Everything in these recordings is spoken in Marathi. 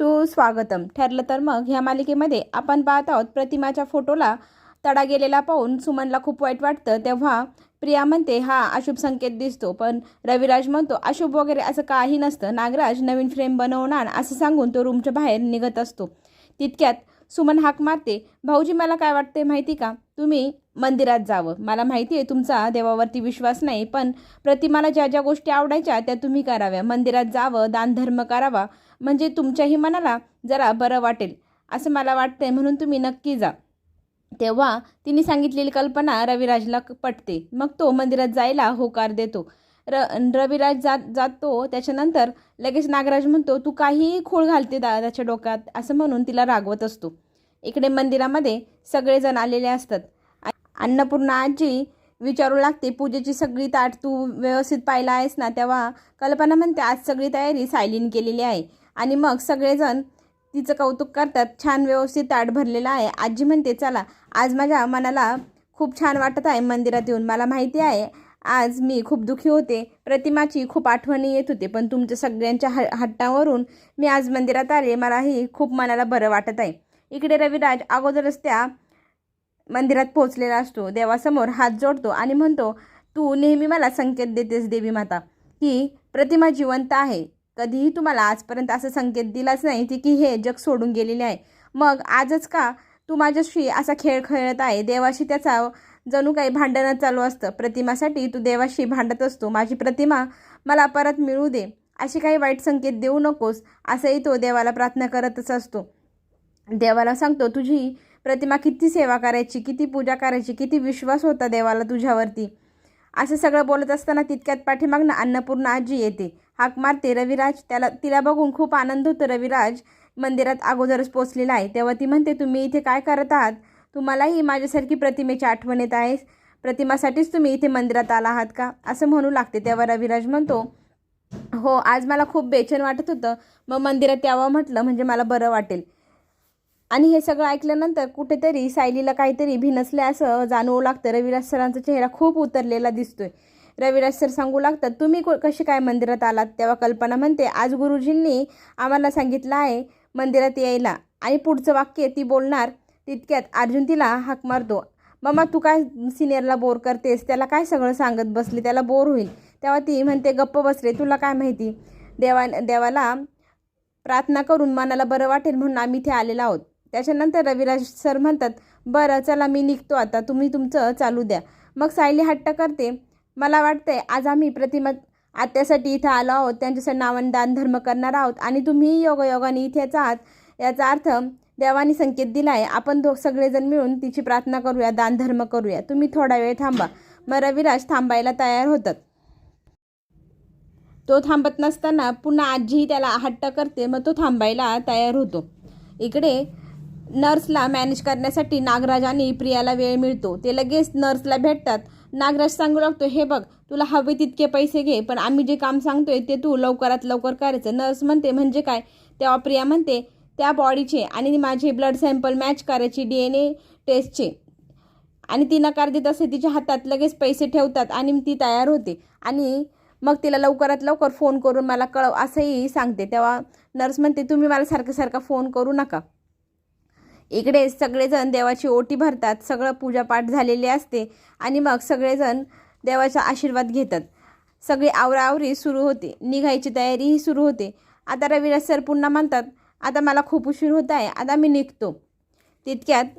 सुस्वागतम ठरलं तर मग ह्या मालिकेमध्ये आपण पाहत आहोत प्रतिमाच्या फोटोला तडा गेलेला पाहून सुमनला खूप वाईट वाटतं तेव्हा प्रिया म्हणते हा अशुभ संकेत दिसतो. पण रविराज म्हणतो अशुभ वगैरे असं काही नसतं. नागराज नवीन फ्रेम बनवणार असं सांगून तो रूमच्या बाहेर निघत असतो. तितक्यात सुमन हाक मारते भाऊजी मला काय वाटते माहिती का? तुम्ही मंदिरात जावं. मला माहिती आहे तुमचा देवावरती विश्वास नाही पण प्रतिमाला ज्या ज्या गोष्टी आवडायच्या त्या तुम्ही कराव्या. मंदिरात जावं दानधर्म करावा म्हणजे तुमच्याही मनाला जरा बरं वाटेल असं मला वाटतंय. म्हणून तुम्ही नक्की जा. तेव्हा तिने सांगितलेली कल्पना रविराजला पटते. मग तो मंदिरात जायला होकार देतो. र रविराज जात जातो. त्याच्यानंतर लगेच नागराज म्हणतो तू काहीही खोळ घालते दादाच्या डोक्यात असं म्हणून तिला रागवत असतो. इकडे मंदिरामध्ये सगळेजण आलेले असतात. अन्नपूर्णा आजी विचारू लागते पूजेची सगळी ताट तू व्यवस्थित पाहिला आहेस ना? तेव्हा कल्पना म्हणते आज सगळी तयारी सायलीन केलेली आहे. आणि मग सगळेजण तिचं कौतुक करतात छान व्यवस्थित ताट भरलेलं आहे. आजी म्हणते चला आज माझ्या मनाला खूप छान वाटत आहे मंदिरात येऊन. मला माहिती आहे आज मी खूप दुःखी होते. प्रतिमाची खूप आठवणी येत होते पण तुमच्या सगळ्यांच्या ह हट्टावरून मी आज मंदिरात आले. मलाही खूप मनाला बरं वाटत आहे. इकडे रविराज अगोदरच त्या मंदिरात पोहोचलेला असतो. देवासमोर हात जोडतो आणि म्हणतो तू नेहमी मला संकेत देतेस देवी माता की प्रतिमा जिवंत आहे. कधीही तुम्हाला आजपर्यंत असं संकेत दिलाच नाही ती की हे जग सोडून गेलेले आहे. मग आजच का तू माझ्याशी असा खेळ खेळत आहे? देवाशी त्याचा जणू काही भांडणं चालू असतं. प्रतिमासाठी तू देवाशी भांडत असतो. माझी प्रतिमा मला परत मिळू दे. असे काही वाईट संकेत देऊ नकोस. असंही तो देवाला प्रार्थना करतच असतो. देवाला सांगतो तुझी प्रतिमा किती सेवा करायची किती पूजा करायची किती विश्वास होता देवाला तुझ्यावरती? असं सगळं बोलत असताना तितक्यात पाठीमागनं अन्नपूर्ण आजी येते. हाक मारते रविराज. त्याला तिला बघून खूप आनंद होतो. रविराज मंदिरात अगोदरच पोचलेला आहे. तेव्हा ती म्हणते तुम्ही इथे काय करत आहात? तुम्हालाही माझ्यासारखी प्रतिमेची आठवण येत आहे. प्रतिमासाठीच तुम्ही इथे मंदिरात आला आहात का? असं म्हणू लागते. तेव्हा रविराज म्हणतो हो आज मला खूप बेचन वाटत होतं. मग मंदिरात यावं म्हटलं म्हणजे मला बरं वाटेल. आणि हे सगळं ऐकल्यानंतर कुठेतरी सायलीला काहीतरी भिनसले असं जाणवू लागतं. रविराज सरांचा चेहरा खूप उतरलेला दिसतोय. रविराज सर सांगू लागतात तुम्ही को- कशी काय मंदिरात आलात? तेव्हा कल्पना म्हणते आज गुरुजींनी आम्हाला सांगितलं आहे मंदिरात यायला. आणि पुढचं वाक्य ती बोलणार तितक्यात अर्जुन तिला हाक मारतो मम्मा तू काय सिनियरला बोर करतेस? त्याला काय सगळं सांगत बसली? त्याला बोर होईल. तेव्हा ती म्हणते गप्प बसले तुला काय माहिती? देवा देवाला प्रार्थना करून मनाला बरं वाटेल म्हणून आम्ही इथे आलेलो आहोत. त्याच्यानंतर रविराज सर म्हणतात बरं चला मी निघतो आता तुम्ही तुमचं चालू द्या. मग सायली हट्ट करते मला वाटतंय आज आम्ही प्रतिमा आत्यासाठी इथं आलो आहोत त्यांच्यासाठी नावाने दानधर्म करणार आहोत आणि तुम्ही योगायोगाने इथेच आहात. याचा अर्थ देवानी संकेत दिला आहे आपण दो सगळेजण मिळून तिची प्रार्थना करूया दानधर्म करूया. तुम्ही थोडा वेळ थांबा. मग रविराज थांबायला तयार होतात. तो थांबत नसताना पुन्हा आजीही त्याला हट्ट करते मग तो थांबायला तयार होतो. इकडे नर्सला मॅनेज करण्यासाठी नागराज आणि प्रियाला वेळ मिळतो. ते लगेच नर्सला भेटतात. नागराज सांगू लागतो हे बघ तुला हवे तितके पैसे घे पण आम्ही जे काम सांगतोय ते तू लवकरात लवकर करायचं. नर्स म्हणते म्हणजे काय? तेव्हा प्रिया म्हणते त्या बॉडीचे आणि माझे ब्लड सॅम्पल मॅच करायची डी एन ए टेस्टचे आणि ती नकार देत असते तिच्या हातात लगेच पैसे ठेवतात आणि ती तयार होते. आणि मग तिला लवकरात लवकर फोन करून मला कळव असंही सांगते. तेव्हा नर्स म्हणते तुम्ही मला सारखं सारखा फोन करू नका. इकडे सगळेजण देवाची ओटी भरतात सगळं पूजापाठ झालेली असते आणि मग सगळेजण देवाचा आशीर्वाद घेतात. सगळी आवराआवरी सुरू होते निघायची तयारीही सुरू होते. आता रविराज सर पुन्हा म्हणतात आता मला खूप उशीर होत आहे आता मी निघतो. तितक्यात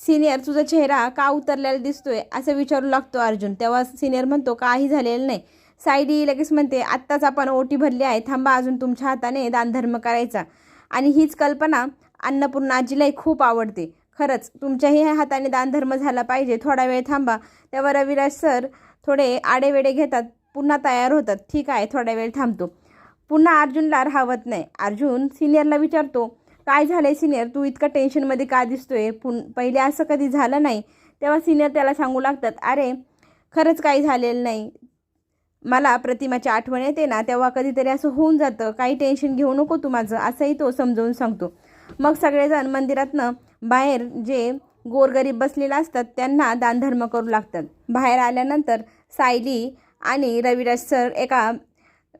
सिनियर तुझा चेहरा का उतरलेला दिसतोय? असं विचारू लागतो अर्जुन. तेव्हा सिनियर म्हणतो काही झालेलं नाही. सायडी लगेच म्हणते आत्ताच आपण ओटी भरली आहे थांबा अजून तुमच्या हाताने दानधर्म करायचा. आणि हीच कल्पना अन्नपूर्णा आजीलाही खूप आवडते. खरंच तुमच्याही हाताने दानधर्म झाला पाहिजे. थोडा वेळ थांबा. तेव्हा रविराज सर थोडे आडेवेडे घेतात. पुन्हा तयार होतात. ठीक आहे थोडा वेळ थांबतो. पुन्हा अर्जुनला राहवत नाही. अर्जुन सिनियरला विचारतो काय झालंय सिनियर तू इतकं टेन्शनमध्ये का दिसतोय? पुन पहिले असं कधी झालं नाही? तेव्हा सिनियर त्याला सांगू लागतात अरे खरंच काही झालेलं नाही. मला प्रतिमाची आठवण येते ना तेव्हा कधीतरी असं होऊन जातं. काही टेन्शन घेऊ नको तू माझं असंही तो समजावून सांगतो. मग सगळेजण मंदिरातनं बाहेर जे गोरगरीब बसलेले असतात त्यांना दानधर्म करू लागतात. बाहेर आल्यानंतर सायली आणि रविराज सर एका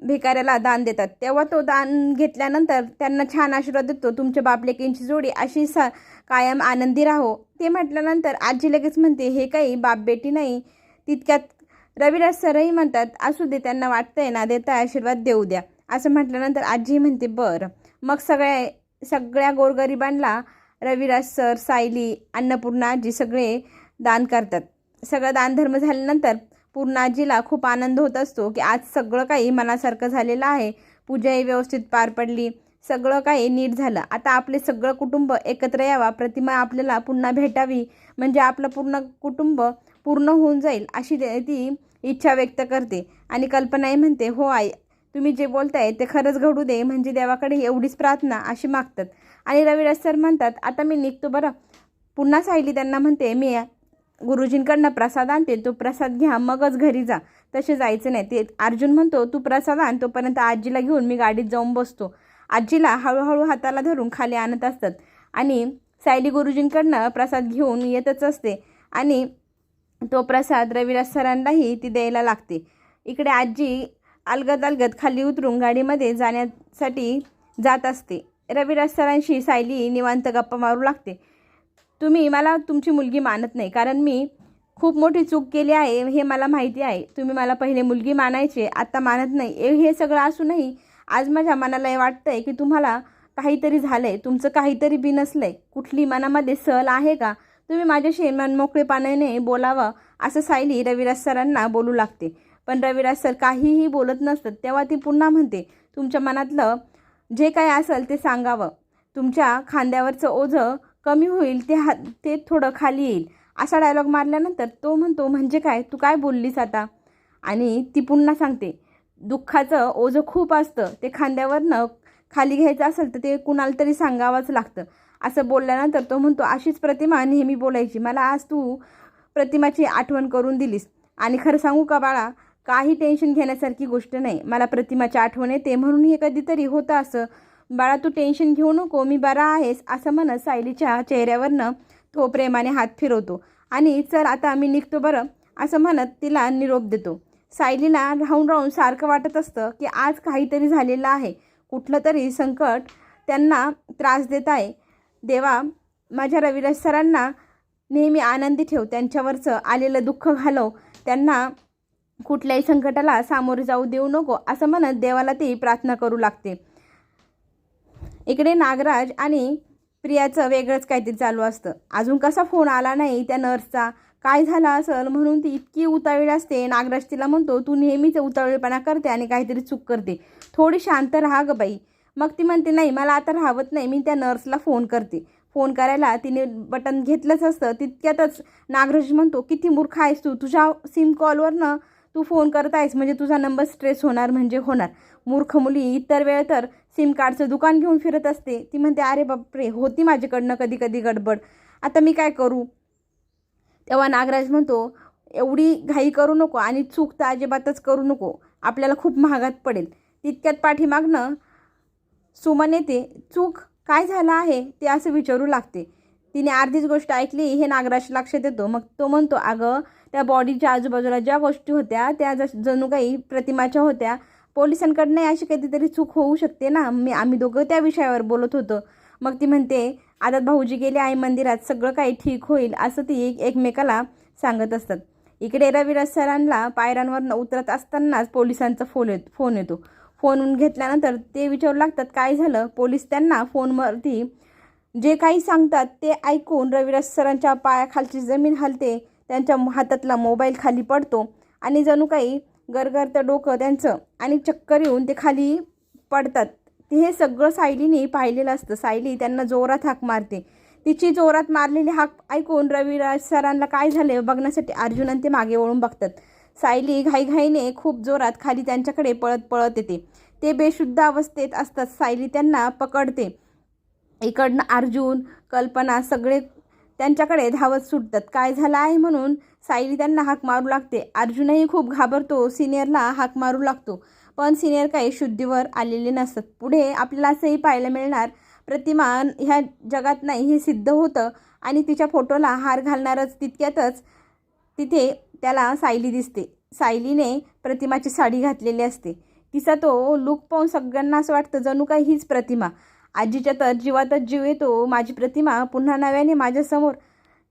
भिकाऱ्याला दान देतात. तेव्हा तो दान घेतल्यानंतर त्यांना छान आशीर्वाद देतो तुमच्या बापलेकींची जोडी अशी सा कायम आनंदी राहो. ते म्हटल्यानंतर आजी लगेच म्हणते हे काही बाप बेटी नाही तितक्यात रविराज सरही म्हणतात असू दे त्यांना वाटतंय ना देता आशीर्वाद देऊ द्या. असं म्हटल्यानंतर आजी म्हणते बरं. मग सगळ्या सगळ्या गोरगरिबांना रविराज सर सायली अन्नपूर्णा आजी सगळे दान करतात. सगळं दानधर्म झाल्यानंतर पूर्ण आजीला खूप आनंद होत असतो की आज सगळं काही मनासारखं झालेलं आहे. पूजाही व्यवस्थित पार पडली. सगळं काही नीट झालं. आता आपले सगळं कुटुंब एकत्र यावा प्रतिमा आपल्याला पुन्हा भेटावी म्हणजे आपलं पूर्ण कुटुंब पूर्ण होऊन जाईल अशी ती इच्छा व्यक्त करते. आणि कल्पनाही म्हणते हो आई तुम्ही जे बोलताय ते खरंच घडू दे म्हणजे देवाकडे एवढीच प्रार्थना अशी मागतात. आणि रविदास सर म्हणतात आता मी निघतो बरं. पुन्हा सायली त्यांना म्हणते मी गुरुजींकडनं प्रसाद आणते तो प्रसाद घ्या मगच घरी जा. तसे जायचं नाही. ते अर्जुन म्हणतो तू प्रसाद आण तोपर्यंत आजीला घेऊन मी गाडीत जाऊन बसतो. आजीला हळूहळू हाताला धरून खाली आणत असतात. आणि सायली गुरुजींकडनं प्रसाद घेऊन येतच असते. आणि तो प्रसाद रविदास सरांनाही ती द्यायला लागते. इकडे आजी अलगद अलगद खाली उतरून गाडीमध्ये जाण्यासाठी जात असते. रविराज सरांशी सायली निवांत गप्पा मारू लागते. तुम्ही मला तुमची मुलगी मानत नाही कारण मी खूप मोठी चूक केली आहे हे मला माहिती आहे. तुम्ही मला पहिले मुलगी मानायचे आत्ता मानत नाही. ए- हे सगळं असूनही आज माझ्या मनाला हे वाटतं आहे की तुम्हाला काहीतरी झालं आहे तुमचं काहीतरी बी नसलं आहे कुठली मनामध्ये सहल आहे का? तुम्ही माझ्याशी मनमोकळेपणाने बोलावं असं सायली रविराज सरांना बोलू लागते. पण रविराज सर काहीही बोलत नसतात तेव्हा ती पुन्हा म्हणते तुमच्या मनातलं जे काय असेल ते सांगावं. तुमच्या खांद्यावरचं ओझं कमी होईल ते हा ते थोडं खाली येईल. असा डायलॉग मारल्यानंतर तो म्हणतो म्हणजे काय? तू काय बोललीस आता? आणि ती पुन्हा सांगते दुःखाचं ओझं खूप असतं. ते खांद्यावरनं खाली घ्यायचं असेल तर ते कुणाला तरी सांगावंच लागतं. असं बोलल्यानंतर तो म्हणतो अशीच प्रतिमा नेहमी बोलायची. मला आज तू प्रतिमाची आठवण करून दिलीस. आणि खरं सांगू का बाळा? काही टेन्शन घेण्यासारखी गोष्ट नाही. मला प्रतिमाची आठवण येते. म्हणून हे कधीतरी होतं असं. बाळा तू टेन्शन घेऊ नको. मी बरा आहेस असं म्हणत सायलीच्या चेहऱ्यावरनं तो प्रेमाने हात फिरवतो. आणि चल आता मी निघतो बरं असं म्हणत तिला निरोप देतो. सायलीला राहून राहून सारखं वाटत असतं की आज काहीतरी झालेलं आहे. कुठलं तरी संकट त्यांना त्रास देत आहे. देवा माझ्या रविराज सरांना नेहमी आनंदी ठेव. त्यांच्यावरचं आलेलं दुःख घालव. त्यांना कुठल्याही संकटाला सामोरे जाऊ देऊ नको असं म्हणत देवाला ती प्रार्थना करू लागते. इकडे नागराज आणि प्रियाचं वेगळंच काहीतरी चालू असतं. अजून कसा फोन आला नाही त्या नर्सचा. काय झालं असेल म्हणून ती इतकी उतावीळ असते. नागराज तिला म्हणतो तू नेहमीच उतावीळपणा करते आणि काहीतरी चूक करते. थोडी शांत राहा ग बाई. मग ती म्हणते नाही मला आता राहत नाही. मी त्या नर्सला फोन करते. फोन करायला तिने बटन घेतलंच असतं. तितक्यातच नागराज म्हणतो किती मूर्ख आहेस तू. तुझ्या सिम कॉलवरनं तू फोन करत आहेस म्हणजे तुझा नंबर स्ट्रेस होणार म्हणजे होणार. मूर्ख मुली इतर वेळ तर सिम कार्डचं दुकान घेऊन फिरत असते. ती म्हणते अरे बापरे होती माझ्याकडनं कधी कधी गडबड. आता मी काय करू? तेव्हा नागराज म्हणतो एवढी घाई करू नको आणि चूक तर अजिबातच करू नको. आपल्याला खूप महागात पडेल. तितक्यात पाठीमागनं सुमन येते चूक काय झालं आहे? ते असं विचारू लागते. तिने अर्धीच गोष्ट ऐकली हे नागराज लक्षात येतो. मग तो म्हणतो अगं त्या बॉडीच्या आजूबाजूला ज्या गोष्टी होत्या त्या जश जणू काही प्रतिमाच्या होत्या पोलिसांकडनं अशी कधीतरी चूक होऊ शकते ना? मी आम्ही दोघं त्या विषयावर बोलत होतो. मग ती म्हणते आता भाऊजी गेले आई मंदिरात सगळं काही ठीक होईल असं ती एक एकमेकाला सांगत असतात. इकडे रविराज सरांना पायऱ्यांवरनं उतरत असतानाच पोलिसांचा फोन येत फोन येतो. फोन घेतल्यानंतर ते विचारू लागतात काय झालं? पोलीस त्यांना फोनवरती जे काही सांगतात ते ऐकून रविराज सरांच्या पायाखालची जमीन हलते. त्यांच्या हातातला मोबाईल खाली पडतो आणि जणू काही गरगरतं डोकं त्यांचं आणि चक्कर येऊन ते खाली पडतात. ते हे सगळं सायलीने पाहिलेलं असतं. सायली त्यांना जोरात हाक मारते. तिची जोरात मारलेली हाक ऐकून रविराज सरांना काय झाले बघण्यासाठी अर्जुन आणि ते मागे वळून बघतात. सायली घाईघाईने खूप जोरात खाली त्यांच्याकडे पळत पळत येते. ते बेशुद्ध अवस्थेत असतात. सायली त्यांना पकडते. इकडनं अर्जुन कल्पना सगळे त्यांच्याकडे धावत सुटतात. काय झालं आहे म्हणून सायली त्यांना हाक मारू लागते. अर्जुनही खूप घाबरतो. सिनियरला हाक मारू लागतो. पण सिनियर काही शुद्धीवर आलेले नसतात. पुढे आपल्याला असंही पाहायला मिळणार प्रतिमा ह्या जगात नाही हे सिद्ध होतं आणि तिच्या फोटोला हार घालणारच तितक्यातच तिथे त्याला सायली दिसते. सायलीने प्रतिमाची साडी घातलेली असते. तिचा तो लुक पाहून सगळ्यांना असं वाटतं जणू काही हीच प्रतिमा. आजीच्या तर जीवातच जीव येतो. माझी प्रतिमा पुन्हा नव्याने माझ्यासमोर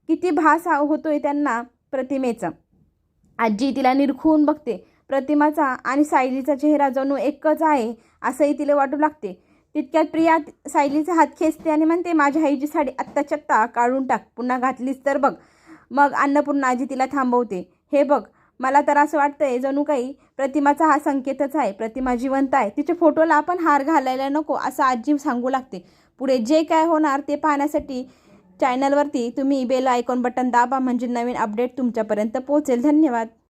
किती भास होतोय त्यांना प्रतिमेचा. आजी तिला निरखून बघते. प्रतिमाचा आणि सायलीचा चेहरा जणू एकच आहे असंही तिला वाटू लागते. तितक्यात प्रिया सायलीचा हात खेचते आणि म्हणते माझ्या आईची साडी आत्ताच्या आत्ता काढून टाक पुन्हा घातलीस तर बघ. मग अन्नपूर्णा आजी तिला थांबवते. हे बघ मला तर असं वाटतंय जणू काही प्रतिमाचा हा संकेतच आहे प्रतिमा जिवंत आहे. तिच्या फोटोला आपण हार घालायला नको असं आजी सांगू लागते. पुढे जे काय होणार ते पाहण्यासाठी चॅनलवरती तुम्ही बेल आयकॉन बटन दाबा म्हणजे नवीन अपडेट तुमच्यापर्यंत पोहोचेल. धन्यवाद.